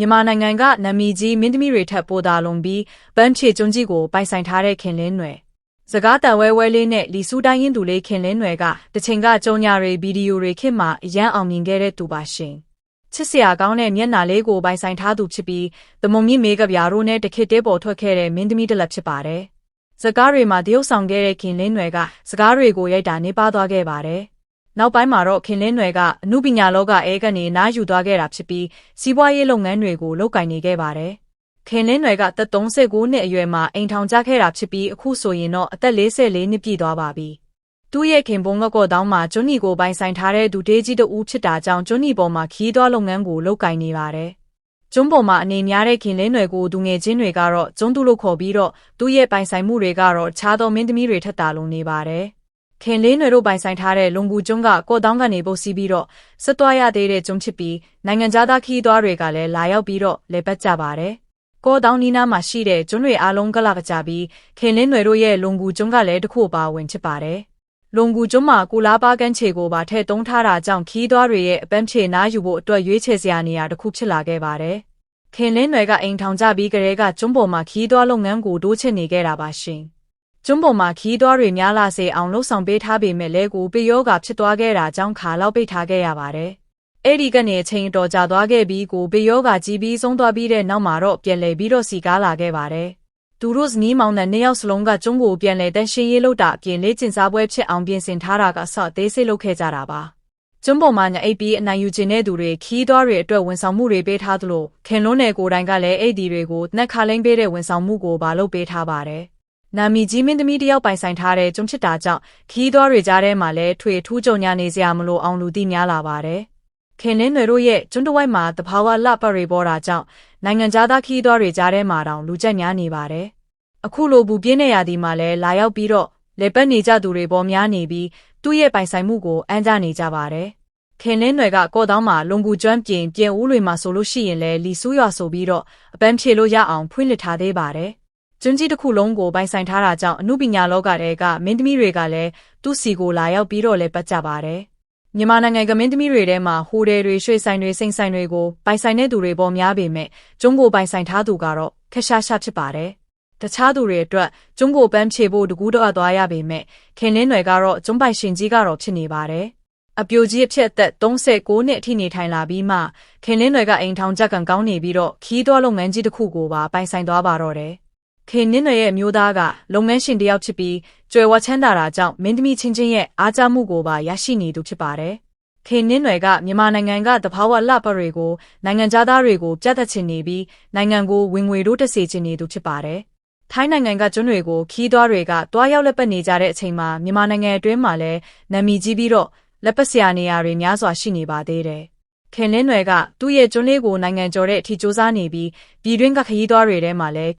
မြန်မာနိုင်ငံကနာမည်ကြီးမင်းသမီးတွေထက်ပိုသာလွန်ပြီးဗန်းချေကျွန်းကြီးကိုပိုင်ဆိုင်ထားတဲ့ခင်လင်းနွယ်စကားတန်ဝဲဝဲလေးနဲ့လီဆူတိုင်းရင်သူလေးခင်လင်းနွယ်ကတချိန်ကကြုံညာတွေဗီဒီယိုတွေခင်မှအရန်အောင်မြင်ခဲ့တဲ့သူပါရှင်ချစ်စရာကောင်းတဲ့မျက်နှာလေးကိုပိုင်ဆိုင်ထားသူဖြစ်ပြီးသမုံမြင့်မေကဗျာတို့နဲ့တခေတ်တဲပေါ်ထွက်ခဲ့တဲ့မင်းသမီးတစ်လက်ဖြစ်ပါတယ်စကားတွေမှာတရုပ်ဆောင်ခဲ့တဲ့ခင်လင်းနွယ်ကစကားတွေကိုရိုက်တာနေပါသွားခဲ့ပါတယ် နောက်ပိုင်းမှာတော့ခင်လင်းနွယ်ကအမှုပညာလောကအဲကနေနားယူသွားခဲ့တာဖြစ်ပြီးစီးပွားရေးလုပ်ငန်းတွေကိုလုပ်ကင်နေခဲ့ပါတယ်။ခင်လင်းနွယ်ကသက်39နှစ်အရွယ်မှာအိမ်ထောင်ကျခဲ့တာဖြစ်ပြီးအခုဆိုရင်တော့အသက်44နှစ်ပြည့်သွားပါပြီ။သူ့ရဲ့ခင်ပွန်းကကော့တောင်းမှာကျွန်းနီကိုပိုင်ဆိုင်ထားတဲ့ဒူတေးကြီးတဦးဖြစ်တာကြောင့်ကျွန်းနီပေါ်မှာခီးသွွားလုပ်ငန်းကိုလုပ်ကင်နေပါတယ်။ကျွန်းပေါ်မှာအနေများတဲ့ခင်လင်းနွယ်ကိုဒူငယ်ချင်းတွေကတော့ကျွန်းသူလို့ခေါ်ပြီးတော့သူ့ရဲ့ပိုင်ဆိုင်မှုတွေကတော့ခြားသောမင်းသမီးတွေထက်တာလုံနေပါတယ်။ ခင်လေးနွယ်တို့ပိုင်ဆိုင်ထားတဲ့လုံကူကျွန်းကကော့တောင်းကနေပုတ်စီးပြီးတော့ဆက်သွားရသေးတဲ့ကျွန်းဖြစ်ပြီးနိုင်ငံသားခီးသွားတွေကလည်းလာရောက်ပြီးတော့လေပတ်ကြပါတယ်။ကော့တောင်းနီးနားမှာရှိတဲ့ကျွန်းတွေအားလုံးကလာကကြပြီးခင်လေးနွယ်တို့ရဲ့လုံကူကျွန်းကလည်းတစ်ခုပါဝင်ဖြစ်ပါတယ်။လုံကူကျွန်းမှာကူလာပါကန်းချေကိုပါထည့်သုံးထားတာကြောင့်ခီးသွားတွေရဲ့အပန်းဖြေနားယူဖို့အတွက်ရွေးချယ်စရာနေရာတစ်ခုဖြစ်လာခဲ့ပါတယ်။ခင်လင်းနွယ်ကအိမ်ထောင်ကြပြီးကလေးကကျွန်းပေါ်မှာခီးသွားလုပ်ငန်းကိုတိုးချဲ့နေခဲ့တာပါရှင်။ ကျွန်းပေါ်မှာခီးသွွားတွေများလာစေအောင်လှုပ်ဆောင်ပေးထားပေမဲ့လည်းကိုပေယောဂဖြစ်သွားခဲ့တာကြောင့်ခါလောက်ပိတ်ထားခဲ့ရပါတယ်။အဲ့ဒီကနေအချိန်တော်ကြာသွားခဲ့ပြီးကိုပေယောဂကြီးပြီးဆုံးသွားပြီးတဲ့နောက်မှာတော့ပြန်လည်ပြီးတော့စီကားလာခဲ့ပါတယ်။သူတို့ဇနီးမောင်နှံနှစ်ယောက်စလုံးကကျွန်းကိုပြန်လည်တန်းရှင်းရေးလုပ်တာအပြင်လေးကျင်စားပွဲဖြစ်အောင်ပြင်ဆင်ထားတာကဆော့သေးစိတ်လုပ်ခဲ့ကြတာပါ။ကျွန်းပေါ်မှာညအိပ်ပြီးအနိုင်ယူခြင်းတဲ့သူတွေခီးသွွားတွေအတွက်ဝန်ဆောင်မှုတွေပေးထားသလိုခင်လွန်းနယ်ကိုယ်တိုင်ကလည်းအဲ့ဒီတွေကိုနှက်ခါလိမ့်ပေးတဲ့ဝန်ဆောင်မှုကိုပါလုပ်ပေးထားပါတယ်။ နာမည်ကြီးမင်းသမီးတယောက်ပိုင်ဆိုင်ထားတဲ့ကျွန်းဖြစ်တာကြောင့်ခီးသွွားတွေကြားထဲမှာလည်းထွေထူးကြုံညာနေစရာမလိုအောင်လူသိများလာပါတယ်။ခင်လင်းတွေတို့ရဲ့ကျွန်းတဝိုက်မှာတဘာဝလှပတွေပေါ်တာကြောင့်နိုင်ငံသားခီးသွွားတွေကြားထဲမှာတောင်လူကြက်များနေပါတယ်။အခုလိုဘူးပြင်းတဲ့ရာသီမှာလည်းလာရောက်ပြီးတော့လေပတ်နေကြသူတွေပေါ်များနေပြီးသူ့ရဲ့ပိုင်ဆိုင်မှုကိုအမ်းကြနေကြပါတယ်။ခင်လင်းတွေကကော့တောင်းမှာလုံကူကျွမ်းပြင်ပြင်ဦးတွေမှာဆိုလို့ရှိရင်လည်းလီဆူးရွာဆိုပြီးတော့အပန်းဖြေလို့ရအောင်ဖွင့်လှစ်ထားသေးပါတယ် ကျွန်းကြီးတစ်ခုလုံးကိုပိုင်ဆိုင်ထားတာကြောင့်အမှုပညာလောကတဲကမင်းသမီးတွေကလည်းသူ့စီကိုလာရောက်ပြီးတော့လဲပတ်ကြပါတယ်။မြန်မာနိုင်ငံကမင်းသမီးတွေထဲမှာဟိုတယ်တွေရွှေဆိုင်တွေစိန်ဆိုင်တွေကိုပိုင်ဆိုင်တဲ့သူတွေပေါ်များပေမဲ့ကျွန်းကိုပိုင်ဆိုင်ထားသူကတော့ခက်ရှားရှားဖြစ်ပါတယ်။တခြားသူတွေအတွက်ကျွန်းကိုပန်းဖြေဖို့တကူးတော့သွားရပေမဲ့ခင်လင်းတွေကတော့ကျွန်းပိုင်ရှင်ကြီးကတော့ဖြစ်နေပါတယ်။အပြိုကြီးအဖြစ်အသက်39နှစ်အထိနေထိုင်လာပြီးမှခင်လင်းတွေကအိမ်ထောင်ကြက်ကံကောင်းနေပြီးတော့ခီးသွွားလုပ်ငန်းကြီးတစ်ခုကိုပါပိုင်ဆိုင်သွားပါတော့တယ်။ ခင်နင်းနွယ်ရဲ့မျိုးသားကလုပ်ငန်းရှင်တယောက်ဖြစ်ပြီးကြွယ်ဝချမ်းသာတာကြောင့်မင်းသမီးချင်းချင်းရဲ့အားကျမှုကိုပါရရှိနေသူဖြစ်ပါတယ်။ခင်နင်းနွယ်ကမြန်မာနိုင်ငံကတဘာဝလှပတွေကိုနိုင်ငံသားတွေကိုပြတ်သက်ချင်နေပြီးနိုင်ငံကိုဝင်ငွေတို့တစေချင်နေသူဖြစ်ပါတယ်။ထိုင်းနိုင်ငံကကျွန်းတွေကိုခီးသွွားတွေကတွားရောက်လက်ပတ်နေကြတဲ့အချိန်မှာမြန်မာနိုင်ငံအတွင်းမှာလည်းနာမည်ကြီးပြီးတော့လက်ပတ်စရာနေရာတွေများစွာရှိနေပါသေးတယ်။ခင်လင်းနွယ်ကသူ့ရဲ့ကျွန်းလေးကိုနိုင်ငံကျော်တဲ့အထိစ조사နေပြီးပြည်တွင်းကခရီးသွားတွေထဲမှာလည်း